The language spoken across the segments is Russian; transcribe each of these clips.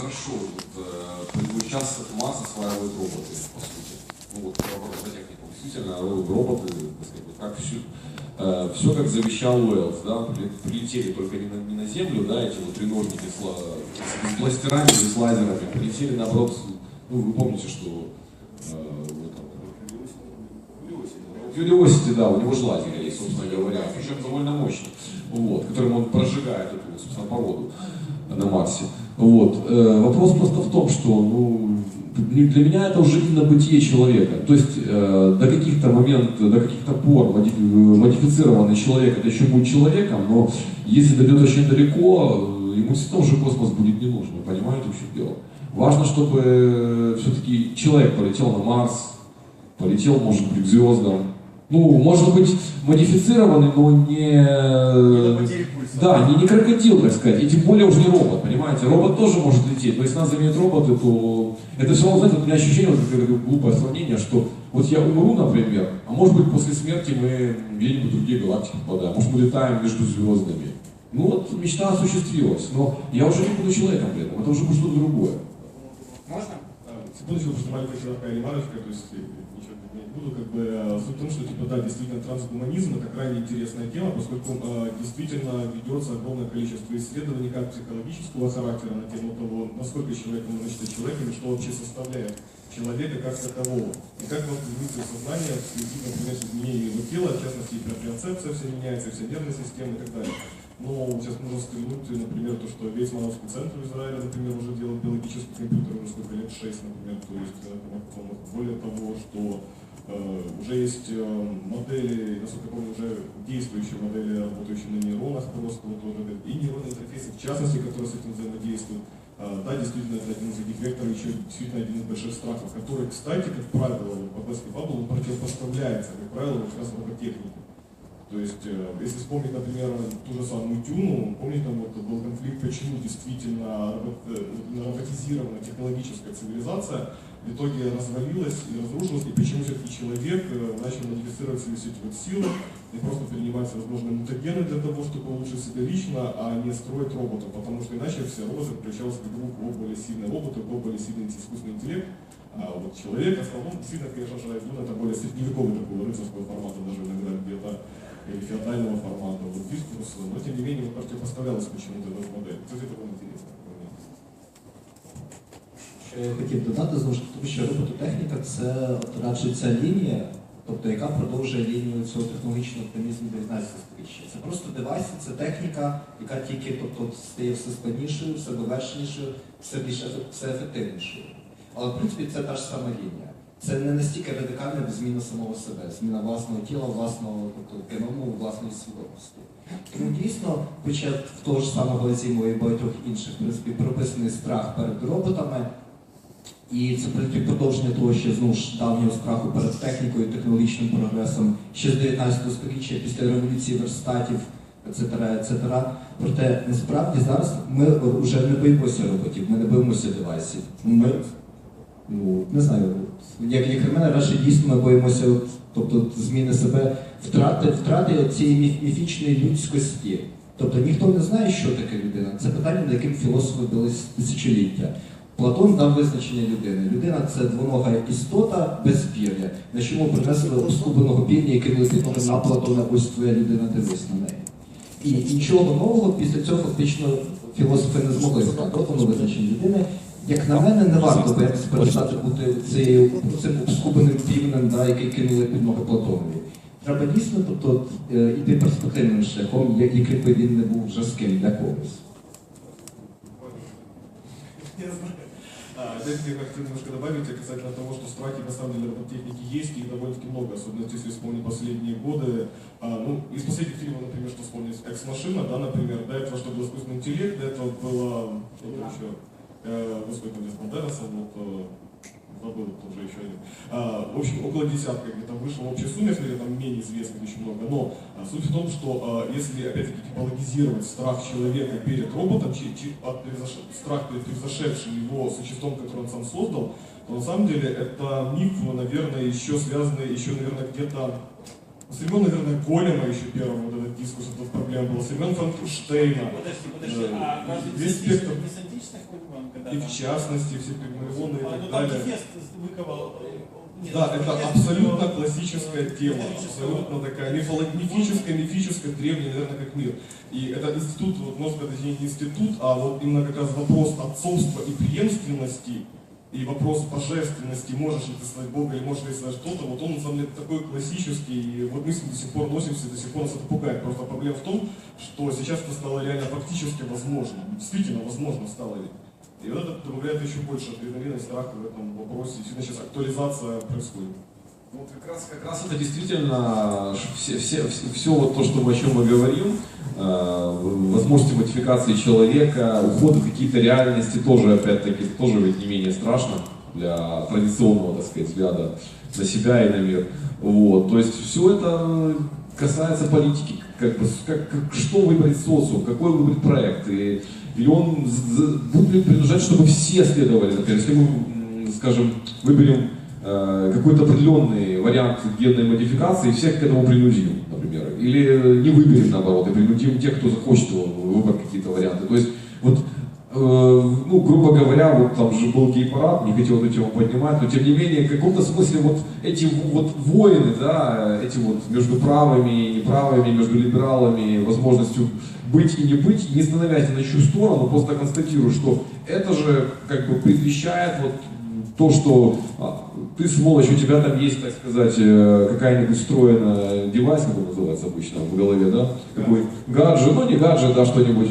хорошо, вот, э, сейчас Марс осваивают роботы, по сути. Ну вот, робототехника, действительно, роботы, так сказать, как все, э, все как завещал Уэллс, да, при- прилетели только не на, не на Землю, да, эти вот треножники с, с, с бластерами, с лазерами, прилетели наоборот, ну вы помните, что э, Curiosity, да, у него же лазер есть, собственно говоря, причем довольно мощный, вот, которым он прожигает эту, собственно, породу на Марсе. Вот. Э, вопрос просто в том, что ну, для меня это уже не на бытие человека. То есть э, до каких-то моментов, до каких-то пор моди- э, модифицированный человек это еще будет человеком, но если дойдет очень далеко, э, ему все равно уже космос будет не нужен, вы понимаете, в чем дело. Важно, чтобы все-таки человек полетел на Марс, полетел, может быть, к звездам. Ну, может быть, модифицированный, но не... Да, не, не крокодил, так сказать, и тем более уже не робот, понимаете? Робот тоже может лететь, но если нас заменят роботы, то это все равно, знаете, у меня ощущение, вот какое-то глупое сравнение, что вот я умру, например, а может быть после смерти мы где-нибудь в другие галактики попадаем, может мы летаем между звездами. Ну вот мечта осуществилась, но я уже не буду человеком при этом, это уже будет что-то другое. Можно? А, просто маленькая такая ремарочка, то есть э, ничего не буду, как бы э, суть в том, что типа да, действительно трансгуманизм это крайне интересная тема, поскольку э, действительно ведется огромное количество исследований как психологического характера на тему того, насколько человек можно считать человеком что вообще составляет человека как такового. И как может измениться сознание в связи, например, с изменением его тела, в частности, и проприоцепция вся меняется, вся нервная система и так далее. Но сейчас можно взглянуть, например, то, что весь Мановский центр в Израиле, например, уже делает биологический компьютер уже сколько лет, 6, например, то есть, э, более того, что э, уже есть э, модели, насколько я помню, уже действующие модели, работающие на нейронах просто, вот и нейронные интерфейсы, в частности, которые с этим взаимодействуют. А, Да, действительно, это один из таких векторов, еще действительно один из больших страхов, который, кстати, как правило, по Basketball, он противопоставляется, как правило, как раз роботехнике. То есть, э, если вспомнить, например, ту же самую Тюну, помните, там вот был конфликт, почему действительно э, роботизированная технологическая цивилизация в итоге развалилась и разрушилась, и почему все-таки человек э, начал модифицировать свои все эти вот силы и просто принимать всевозможные мутагены для того, чтобы улучшить себя лично, а не строить робота, потому что иначе все роботы превращались в игру в более сильные роботы, в более сильный искусственный интеллект, а вот человек, в основном, действительно, конечно же, ну, это более средневековый такого рыцарского формата даже иногда где-то, или феодального формата, вот дискурс, но тем не менее вот противопоставлялась почему-то эта модель. Кстати, это было интересно. как по мне. Що я хотів додати, знову ж таки, тому що робототехніка це от радше ця лінія, тобто яка продовжує лінію цього технологічного оптимізму 19 століття. Це просто девайси, це техніка, яка тільки тобто, стає все складнішою, все довершенішою, все більш ефе- все ефективнішою. Але в принципі це та ж сама лінія. Це не настільки радикальна зміна самого себе, зміна власного тіла, власного тобто, геному, власної свідомості. Тому дійсно, хоча в того ж самого Азімова і багатьох інших в принципі, прописаний страх перед роботами, і це принципі продовження того, що знову ж давнього страху перед технікою, технологічним прогресом ще з 19 століття після революції верстатів, ецетера, ецетера. Проте насправді зараз ми вже не боїмося роботів, ми не боїмося девайсів. Ми, ну, не знаю, як, як для мене, радше дійсно ми боїмося, тобто зміни себе, втрати, втрати цієї міф- міфічної людськості. Тобто ніхто не знає, що таке людина. Це питання, над яким філософи бились тисячоліття. Платон дав визначення людини. Людина це двонога істота без пір'я. На чому принесли оскубленого пір'я і кинули на Платона, ось твоя людина, дивись на неї. І нічого нового після цього фактично філософи не змогли. От визначення людини. Як на мене, не варто боятися перестати бути цією цим обскубаним півнем, да, який кинули під ноги Платонові. Треба дійсно тобто, е, іти перспективним шляхом, як- яким би він не був жорстким для когось. Я знаю. А, Опять я хотел немножко добавить касательно того, что страхи на самом деле роботехники есть, и их довольно-таки много, особенно если вспомнить последние годы. А, ну, из последних фильмов, например, что вспомнить, «Экс-машина», да, например, до этого, что был искусственный интеллект, до этого было, что там еще, Там, Десмонд Деннисон, вот, забыл тоже еще один. А, в общем, около десятка где-то вышло в общей сумме, смотря там менее известных очень много. Но а, суть в том, что а, если, опять-таки, типологизировать страх человека перед роботом, чи- от превзош- страх перед превзошедшим его существом, которое он сам создал, то на самом деле это миф, наверное, еще связанный, еще, наверное, где-то с времен, наверное, Голема еще первого вот этот дискурс, эта проблема была, с времен Франкенштейна. Подожди, подожди, Э, а разве весь не так понимаю, когда И в частности, все пигмалионы и А, так ну, далее. Выковал... э, нет, Да, это абсолютно выковал классическая тема, абсолютно такая мифолог- мифическая, мифическая, древняя, наверное, как мир. И это институт, вот, можно сказать, точнее, не институт, а вот именно как раз вопрос отцовства и преемственности, и вопрос божественности, можешь ли ты слать Бога или можешь ли слать что-то, вот он на самом деле такой классический, и вот мы с ним до сих пор носимся, и до сих пор нас это пугает. Просто проблема в том, что сейчас это стало реально практически возможно. Действительно возможно стало. И вот это добавляет еще больше адреналина и страха в этом вопросе. Действительно сейчас актуализация происходит. Вот как раз, как раз это действительно все, все, все, вот то, что мы, о чем мы говорим, э, возможности модификации человека, уход в какие-то реальности тоже, опять-таки, тоже ведь не менее страшно для традиционного, так сказать, взгляда на себя и на мир. Вот, то есть все это касается политики, как бы, как, как- что выбрать социум, какой выбрать проект, и, или он будет ли принуждать, чтобы все следовали, например, если мы, скажем, выберем какой-то определенный вариант генной модификации и всех к этому принудим, например. Или не выберем, наоборот, и принудим тех, кто захочет выбрать какие-то варианты. То есть, вот, э, ну, грубо говоря, вот там же был гей-парад, не хотел эту тему поднимать, но тем не менее, в каком-то смысле вот эти вот войны, да, эти вот между правыми и неправыми, между либералами, возможностью быть и не быть, не становясь на чью сторону, просто констатирую, что это же как бы предвещает вот то, что а, ты сволочь, у тебя там есть, так сказать, э, какая-нибудь встроенная девайс, как он называется обычно в голове, да? Какой гаджет, ну не гаджет, да, что-нибудь.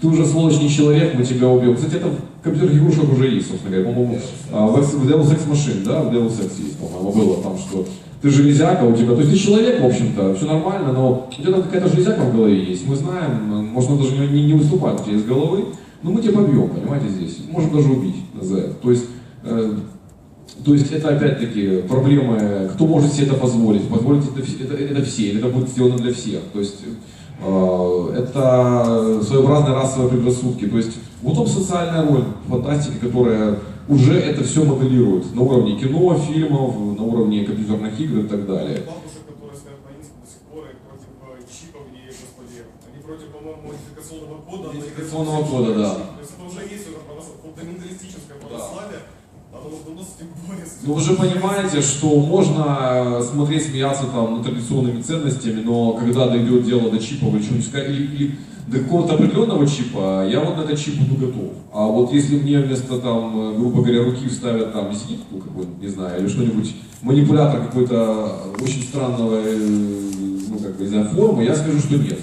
Ты уже сволочь не человек, мы тебя убьем. Кстати, это в компьютерных игрушках уже есть, собственно говоря. По-моему, а, в Deus Ex Machine, да, в Deus Ex есть, по-моему, было там, что ты железяка у тебя, то есть ты человек, в общем-то, все нормально, но у тебя там какая-то железяка в голове есть, мы знаем, можно даже не, не, не выступать у тебя из головы, но мы тебя побьем, понимаете, здесь, можем даже убить за это. То есть То есть это опять-таки проблемы, кто может себе это позволить, позволить это, это, это все, или это будет сделано для всех. То есть э, это своеобразные расовые предрассудки. То есть вот там социальная роль фантастики, которая уже это все моделирует на уровне кино, фильмов, на уровне компьютерных игр и так далее. Э, модификационного кода. да. То есть это уже есть уже фундаменталистическое православие, а Ну вы же понимаете, что можно э, смотреть, смеяться там над традиционными ценностями, но когда дойдет дело до чипов или сказать, или, или до какого-то определенного чипа, я вот на этот чип буду готов. А вот если мне вместо там, э, грубо говоря, руки вставят там зенитку какую-нибудь, не знаю, или что-нибудь, манипулятор какой-то очень странного, э, ну как бы, не знаю, формы, я скажу, что нет.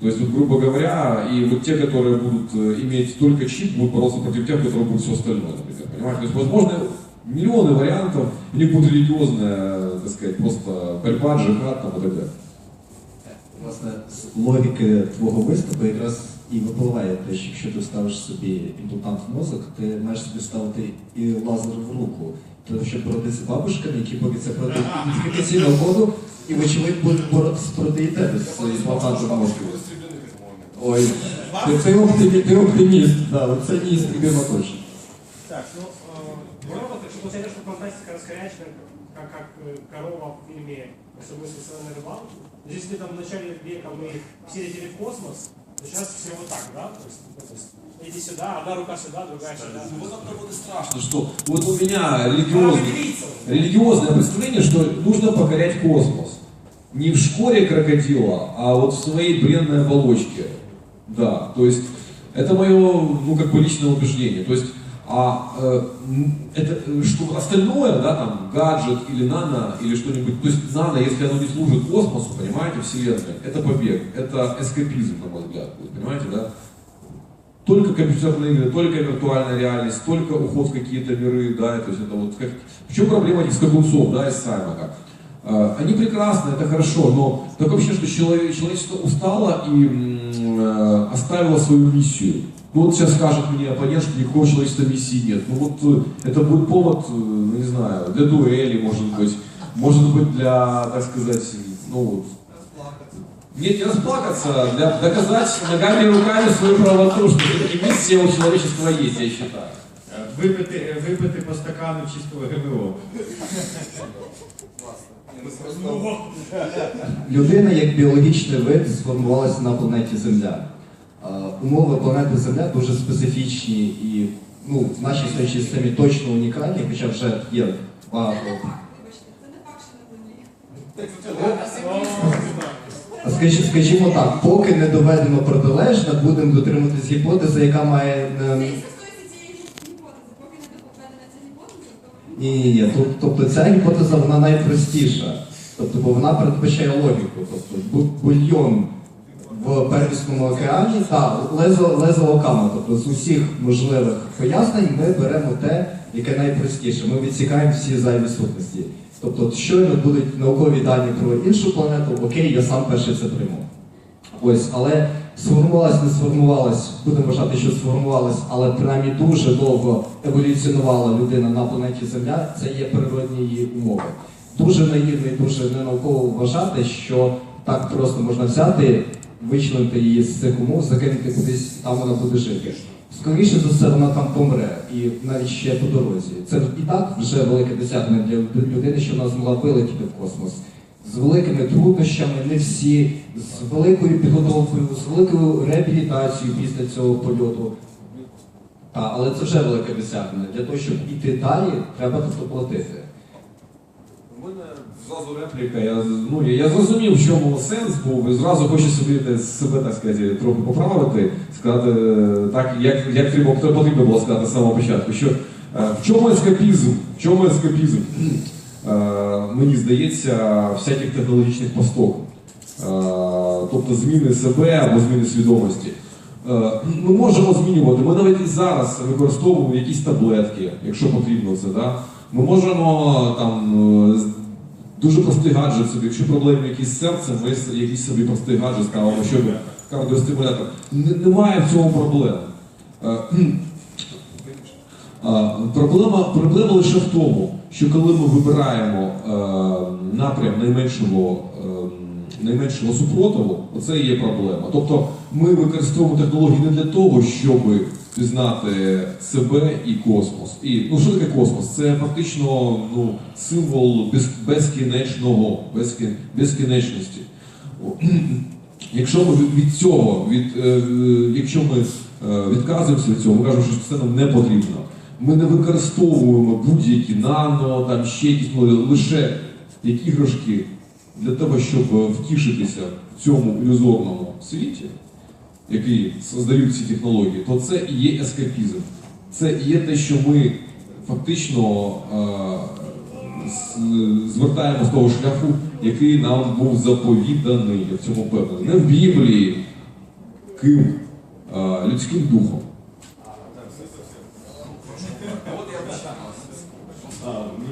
То есть, вот, грубо говоря, и вот те, которые будут э, иметь только чип, будут бороться против тех, которые будут все остальное, например. Понимаете? То есть, возможно, миллионы вариантов, у них будет релігіозна, так сказать, просто борьба, джихад там і так далі. Власне, з логіки твого виступу якраз і випливає те, що якщо ти ставиш собі імплантант в мозок, ти маєш собі ставити і лазер в руку. Тому що боротися з бабушками, які борються проти ідентифікаційного коду, і вочевидь будуть боротися проти і тебе з імплантантом в мозку. Ой, ти, ти, оптимі- ти оптиміст, да, оце не істрібимо точно. Так, ну, э, роботы, что получается, что фантастика раскорячена, как, как э, корова в фильме «Особый социальный рыбалки». То есть, Если там в начале века мы все летели в космос, то сейчас все вот так, да? То есть, ну, то есть иди сюда, одна рука сюда, другая сюда. Вот это вот и страшно, что вот у меня религиозный, религиозное представление, что нужно покорять космос. Не в шкуре крокодила, а вот в своей бренной оболочке. Да, то есть это мое, ну, как бы личное убеждение. То есть, а э, это э, что остальное, да, там, гаджет или нано, или что-нибудь, то есть нано, если оно не служит космосу, понимаете, вселенной, это побег, это эскапизм, на мой взгляд, будет, понимаете, да? Только компьютерные игры, только виртуальная реальность, только уход в какие-то миры, да, то есть это вот как... В чем проблема этих скакунцов, да, из Саймака? Э, Они прекрасны, это хорошо, но такое ощущение, что человечество устало и э, оставило свою миссию. Ну вот сейчас скажет мне оппонент, что никакого человечества миссии нет. Ну вот э, это будет повод, э, ну не знаю, для дуэли, может быть, может быть для, так сказать, ну вот, нет, не расплакаться, а для доказать ногами и руками свою правоту, что все-таки миссия у человечества есть, я считаю. Випити, випити по стакану чистого ГБО. Людина як біологічний вид сформувалася на планеті Земля. Умови планети Земля дуже специфічні і ну, в нашій сонячній системі точно унікальні, хоча вже є багато. Не. А скажі- скажімо так, поки не доведено протилежне, будемо дотримуватись гіпотези, яка має. е, Це і стосується цієї ж гіпотези. Поки не доведена ця гіпотеза, то Ні, ні, ні. Тобто ця гіпотеза вона найпростіша. Тобто, бо вона передбачає логіку. Тобто бульйон в первісному океані, так, лезо, лезо окама. Тобто з усіх можливих пояснень ми беремо те, яке найпростіше. Ми відсікаємо всі зайві сутності. Тобто, щойно будуть наукові дані про іншу планету, окей, я сам перший це прийму. Ось, але сформувалась, не сформувалась, будемо вважати, що сформувалась, але принаймні дуже довго еволюціонувала людина на планеті Земля, це є природні її умови. Дуже наївно і дуже ненауково вважати, що так просто можна взяти, вичленити її з цих умов, закинути кудись, там вона буде жити. Скоріше за все, вона там помре, і навіть ще по дорозі. Це і так вже велике досягнення для людини, що вона змогла вилетіти в космос з великими труднощами, не всі, з великою підготовкою, з великою реабілітацією після цього польоту. Та, але це вже велике досягнення. Для того, щоб іти далі, треба тобто платити. У мене зразу репліка. Я, ну, я, я зрозумів, в чому сенс був, і зразу хочу собі себе, так сказати, трохи поправити, сказати е, так, як, як потрібно було сказати з самого початку, що е, в чому ескапізм? В чому ескапізм? Е, мені здається, всяких технологічних посток. Е, тобто зміни себе або зміни свідомості. Е, Ми можемо змінювати. Ми навіть і зараз використовуємо якісь таблетки, якщо потрібно це. Да? Ми можемо там дуже простий гаджет собі, якщо проблеми якісь з серцем, ми якийсь собі простий гаджет ставимо, щоб кардіостимулятор. Немає в цьому проблем. Проблема, проблема лише в тому, що коли ми вибираємо е, напрям найменшого, е, найменшого супротиву, оце і є проблема. Тобто ми використовуємо технології не для того, щоб пізнати себе і космос. І ну що таке космос? Це фактично ну, символ без, безкінечного, безкін, безкінечності. Якщо ми від, цього, від, е, якщо ми відказуємося від цього, ми кажемо, що це нам не потрібно. Ми не використовуємо будь-які нано, там ще якісь лише як іграшки для того, щоб е, втішитися в цьому ілюзорному світі, який создають ці технології, то це і є ескапізм. Це і є те, що ми фактично е, звертаємо з того шляху, який нам був заповіданий, я в цьому впевнений. Не в Біблії, ким? Е, людським духом.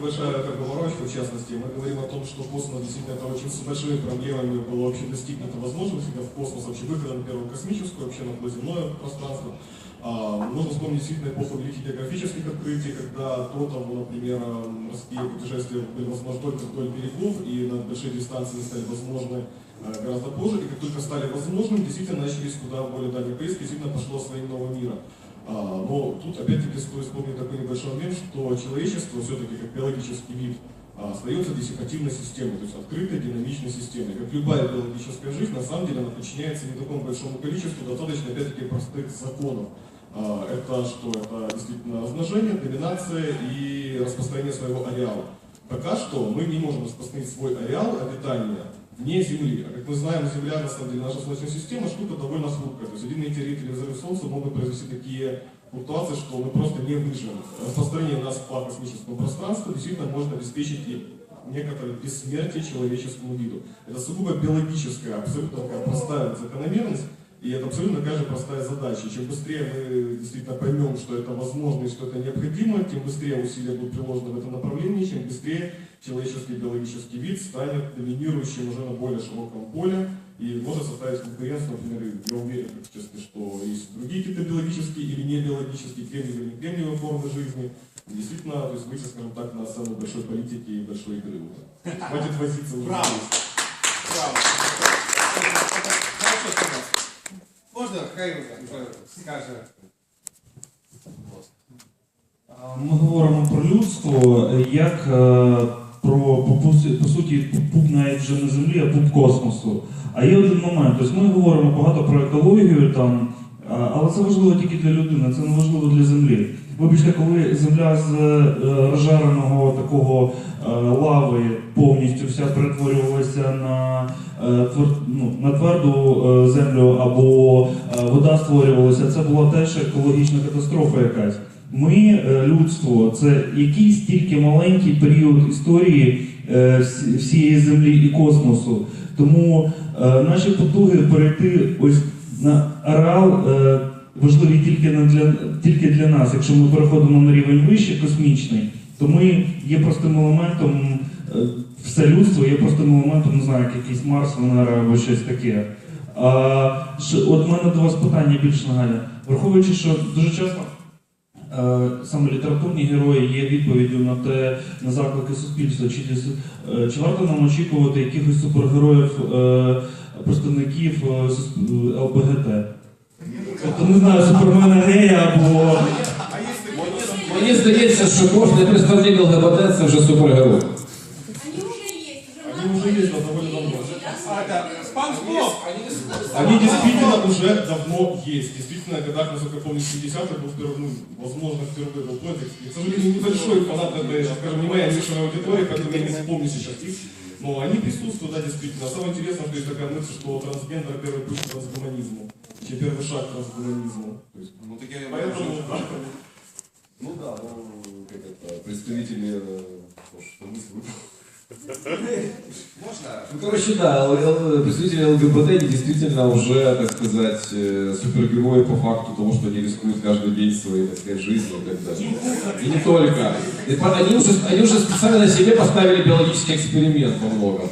Небольшая как бы вороночка, в частности, мы говорим о том, что космос действительно это очень с большими проблемами было вообще достигнуто возможности в космос, вообще выхода на первую космическую, вообще на земное пространство. А, можно вспомнить действительно эпоху великих географических открытий, когда до того, например, морские путешествия были возможны только вдоль берегов, и на большие дистанции стали возможны а, гораздо позже, и как только стали возможными, действительно начались куда более дальние поездки, действительно пошло своим новым миром. А, но тут опять-таки стоит вспомнить такой небольшой момент, что человечество все-таки как биологический вид а, остается диссипативной системой, то есть открытой динамичной системой. Как любая биологическая жизнь, на самом деле она подчиняется не такому большому количеству достаточно опять-таки простых законов. А, Это что? Это действительно размножение, доминация и распространение своего ареала. Пока что мы не можем распространить свой ареал обитания вне Земли. А как мы знаем, Земля, на самом деле, наша Солнечная система штука довольно хрупкая. То есть один метеорит или взрыв Солнца могут произвести такие флуктуации, что мы просто не выживем. Распространение нас по космическому пространству действительно может обеспечить и некоторое бессмертие человеческому виду. Это сугубо биологическая, абсолютно такая простая закономерность, и это абсолютно такая же простая задача. Чем быстрее мы действительно поймем, что это возможно и что это необходимо, тем быстрее усилия будут приложены в этом направлении, чем быстрее человеческий биологический вид станет доминирующим уже на более широком поле и может составить конкуренцию, например, я уверен, в частности, что есть другие какие-то биологические или не биологические, кремниевые или не кремниевые формы жизни. И действительно, то есть выйти, скажем так, на сцену большой политики и большой игры. Хватит возиться уже. Можна, хай скаже. Ми говоримо про людство як е, про по суті пуп навіть вже не землі, а пуп космосу. А є один момент. Тобто ми говоримо багато про екологію там Але це важливо тільки для людини, це не важливо для землі. Вибачте, коли земля з е, розжареного такого е, лави повністю вся перетворювалася на, е, ну, на тверду землю або вода створювалася, це була теж екологічна катастрофа якась. Ми, людство, це якийсь тільки маленький період історії всієї землі і космосу. Тому наші потуги перейти ось на ареал важливі тільки для тільки для нас. Якщо ми переходимо на рівень вище, космічний, то ми є простим елементом. е, Все людство є простим елементом, не знаю, як якийсь Марс, Венера або щось таке. А, от в мене до вас питання більш нагальне. Враховуючи, що дуже часто е, саме літературні герої є відповіддю на те, на заклики суспільства, чи, е, чи варто нам очікувати якихось супергероїв, представників ЛБГТ? Тобто не знаю, супермена гея або. А. Мені здається, що кожне представник ЛГБТ це вже супергерой. Они уже есть. Они уже есть, но довольно давно. А, это Спанч Боб! Они действительно уже давно есть. Действительно, когда, насколько я помню, в 70-х был впервые, ну, возможно, впервые был поэт. И, к сожалению, небольшой фанат, это, скажем, не моя нишевая аудитория, поэтому я не вспомню сейчас их. Но они присутствуют, да, действительно. Самое интересное, что есть такая мысль, что трансгендер первый путь Точнее, первый шаг к есть, Ну, такие... поэтому, да. Ну да, ну как это, представители что мысли Можно? Ну, короче, да, представители ЛГБТ действительно уже, так сказать, э, супергерои по факту того, что они рискуют каждый день своей, так сказать, жизнью и так далее. И не только. И они, уже, они уже специально на себе поставили биологический эксперимент во многом,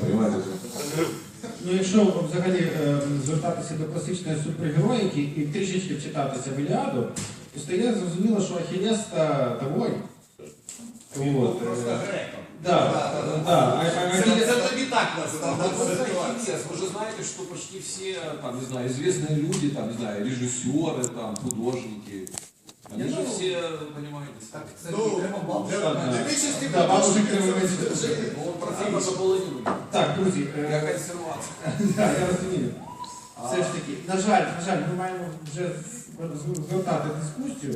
понимаете? Ну, якщо взагалі е, звертатися до класичної супергероїки і трішечки вчитатися в Іліаду, то стає зрозуміло, що Ахілес та, та воїн. От, Просто е, греком. да, да, а, а, Это Ахілес- это не так называется. Вы же знаете, что почти все, там, не знаю, известные люди, там, не знаю, режиссеры, там, художники, они же все, понимаете, так, Ну, наполовину. Так, друзі, е, Я консервация. Да, я розумію. Все ж таки, на жаль, на жаль, ми маємо вже звертати дискусію.